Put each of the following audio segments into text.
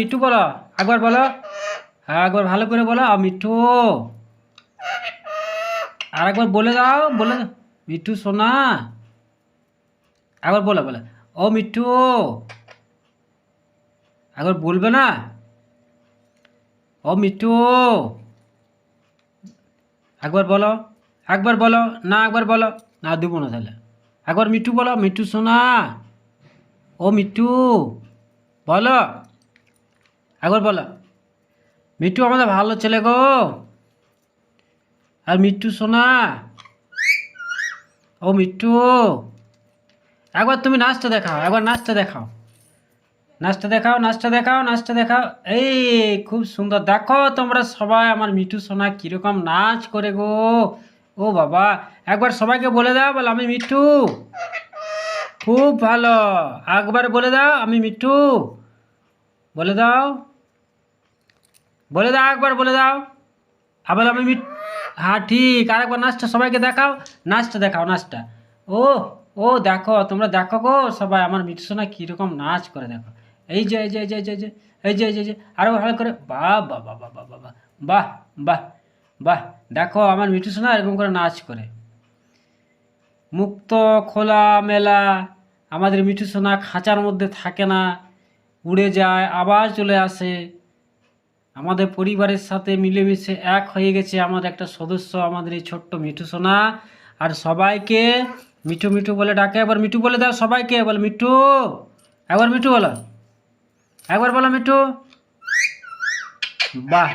মিঠু বলো একবার বলো। হ্যাঁ একবার ভালো করে বলো। মিঠু, আর একবার বলে দাও, বলে মিঠু সোনা একবার বলো বলো। ও মিঠু একবার বলবে না? ও মিঠু একবার বলো একবার বলো। না একবার বলো। না, দেবো না তাহলে। একবার মিঠু বলো, মিঠু সোনা। ও মিঠু, বলো। একবার বলো। মিঠু আমাদের ভালো ছেলে গো। আর মিঠু সোনা। ও মিঠু। একবার তুমি নাচটা দেখাও, একবার নাচটা দেখাও। নাচটা দেখাও নাচটা দেখাও নাচটা দেখাও। এই খুব সুন্দর। দেখো তোমরা সবাই আমার মিঠু সোনা কীরকম নাচ করে গো। ও বাবা, একবার সবাইকে বলে দাও, বল আমি মিঠু। খুব ভালো। একবার বলে দাও, আমি মিঠু। বলে দাও। বলে দাও একবার বলে দাও আবার আমি মিট হ্যাঁ ঠিক আর একবার নাচটা সবাইকে দেখাও নাচটা দেখাও নাচটা ও ও দেখো তোমরা দেখো গো সবাই আমার মিঠু সোনা কীরকম নাচ করে দেখো এই যে এই যে এই যে এই যে এই যে এই যে এই যে আরও ভালো করে বাহ বাহ বাহ বাহ বাহ বাহ বাহ বাহ বাহ বাহ দেখো আমার মিঠু সোনা এরকম করে নাচ করে মুক্ত খোলা মেলা আমাদের মিঠু সোনা খাঁচার মধ্যে থাকে না উড়ে যায় আবার চলে আসে আমাদের পরিবারের সাথে মিলেমিশে এক হয়ে গেছে আমাদের একটা সদস্য, আমাদের এই ছোট্ট মিঠু সোনা। আর সবাইকে মিঠু মিঠু বলে ডাকে। একবার মিঠু বলে দাও সবাইকে বলে মিঠু। একবার মিঠু বলো। একবার বলো মিঠু। বাহ,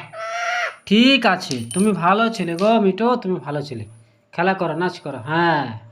ঠিক আছে। তুমি ভালো ছেলে গো মিঠু, তুমি ভালো ছেলে। খেলা করো, নাচ করো হ্যাঁ।